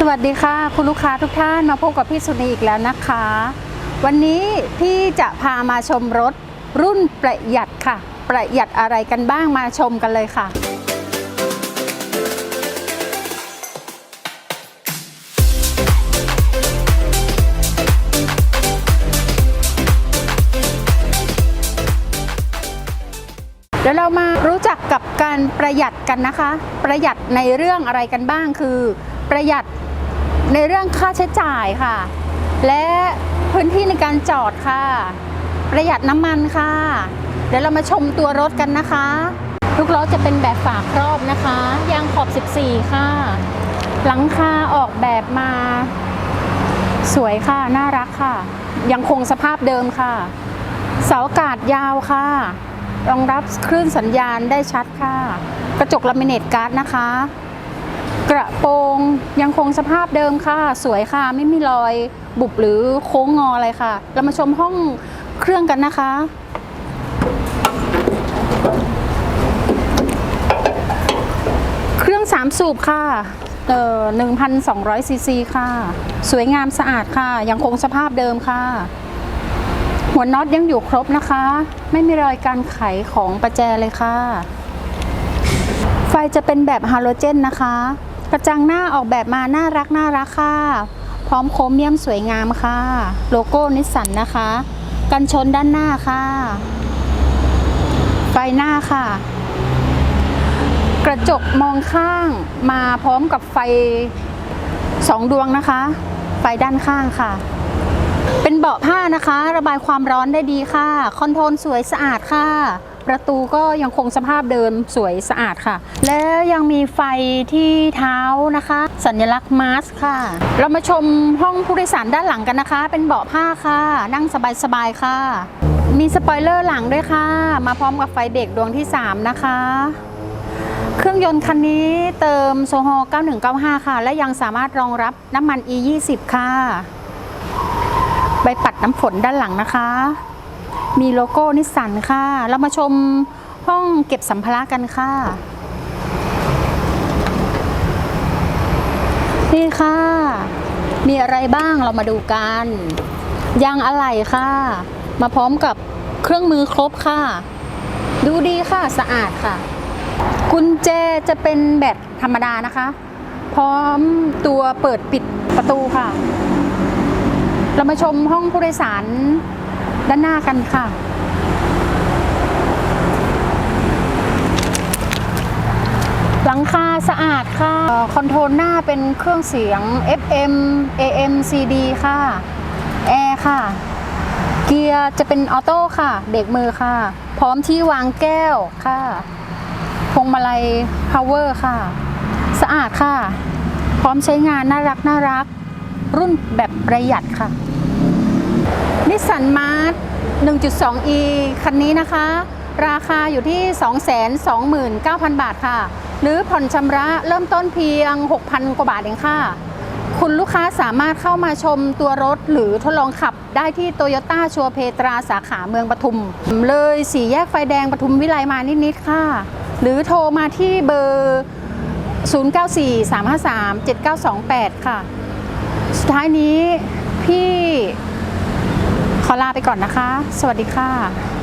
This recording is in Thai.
สวัสดีค่ะ คุณลูกค้าทุกท่านมาพบกับพี่สุนีอีกแล้วนะคะ วันนี้พี่จะพามาชมรถรุ่นประหยัดค่ะ ประหยัดอะไรกันบ้างมาชมกันเลยค่ะ เดี๋ยวเรามารู้จักกับการประหยัดกันนะคะ ประหยัดในเรื่องอะไรกันบ้างคือประหยัด ในเรื่องค่าใช้จ่ายค่ะ และพื้นที่ในการจอดค่ะ ประหยัดน้ำมันค่ะ เดี๋ยวเรามาชมตัวรถกันนะคะลูกล้อจะเป็นแบบฝาครอบนะคะยางขอบ 14 ค่ะ หลังคาออกแบบมา สวยค่ะ น่ารักค่ะ ยังคงสภาพเดิมค่ะ เสาอากาศยาวค่ะ รองรับคลื่นสัญญาณได้ชัดค่ะ กระจกลามิเนตการ์ดนะคะ กระโปรงยังคงสภาพเดิมค่ะ สวยค่ะ ไม่มีรอยบุบหรือโค้งงออะไรค่ะ เรามาชมห้องเครื่องกันนะคะ เครื่อง3สูบค่ะเอ่อ1,200ซีซีค่ะ สวยงามสะอาดค่ะ ยังคงสภาพเดิมค่ะ หัวน็อตยังอยู่ครบนะคะ ไม่มีรอยการไขของประแจเลยค่ะ ไฟจะเป็นแบบฮาโลเจนนะคะ กระจังหน้าออกแบบมาน่ารักน่ารักค่ะ พร้อมโครเมียมสวยงามค่ะ โลโก้นิสสันนะคะ กันชนด้านหน้าค่ะ ไฟหน้าค่ะ กระจกมองข้างมาพร้อมกับไฟสองดวงนะคะ ไฟด้านข้างค่ะ เป็นเบาะผ้านะคะ ระบายความร้อนได้ดีค่ะ คอนโทรลสวยสะอาดค่ะ ประตูก็ยังคงสภาพเดิมสวยสะอาดค่ะ แล้วยังมีไฟที่เท้านะคะ สัญลักษณ์มาสค่ะ เรามาชมห้องผู้โดยสารด้านหลังกันนะคะ เป็นเบาะผ้าค่ะ นั่งสบายๆค่ะ มีสปอยเลอร์หลังด้วยค่ะ มาพร้อมกับไฟเบรกดวงที่ 3 นะคะ เครื่องยนต์คันนี้เติมโซฮอ9195 ค่ะ และยังสามารถรองรับน้ำมัน E20 ค่ะใบปัดน้ำฝนด้านหลังนะคะ มีโลโก้นิสสันค่ะ เรามาชมห้องเก็บสัมภาระกันค่ะ นี่ค่ะ มีอะไรบ้างเรามาดูกัน ยางอะไหล่ค่ะ มาพร้อมกับเครื่องมือครบค่ะ ดูดีค่ะสะอาดค่ะ กุญแจจะเป็นแบบธรรมดานะคะ พร้อมตัวเปิดปิดประตูค่ะ เรามาชมห้องผู้โดยสาร ด้านหน้ากันค่ะ หลังคาสะอาดค่ะ คอนโทรลหน้าเป็นเครื่องเสียง FM AM CD ค่ะ แอร์ค่ะ เกียร์จะเป็นออโต้ค่ะ เบรกมือค่ะ พร้อมที่วางแก้วค่ะพวงมาลัย power ค่ะ สะอาดค่ะ พร้อมใช้งานน่ารักน่ารัก รุ่นแบบประหยัดค่ะ นิสสันมาร์ 1.2e คันนี้นะคะ ราคาอยู่ที่ 229,000 บาทค่ะ หรือผ่อนชำระเริ่มต้นเพียง 6,000 กว่าบาทเองค่ะ คุณลูกค้าสามารถเข้ามาชมตัวรถหรือทดลองขับได้ที่โตโยต้าชัวเพตราสาขาเมืองปทุม เลยสี่แยกไฟแดงปทุมวิไลมานิดๆค่ะ หรือโทรมาที่เบอร์ 0943537928 ค่ะ สุดท้ายนี้พี่ ขอลาไปก่อนนะคะ สวัสดีค่ะ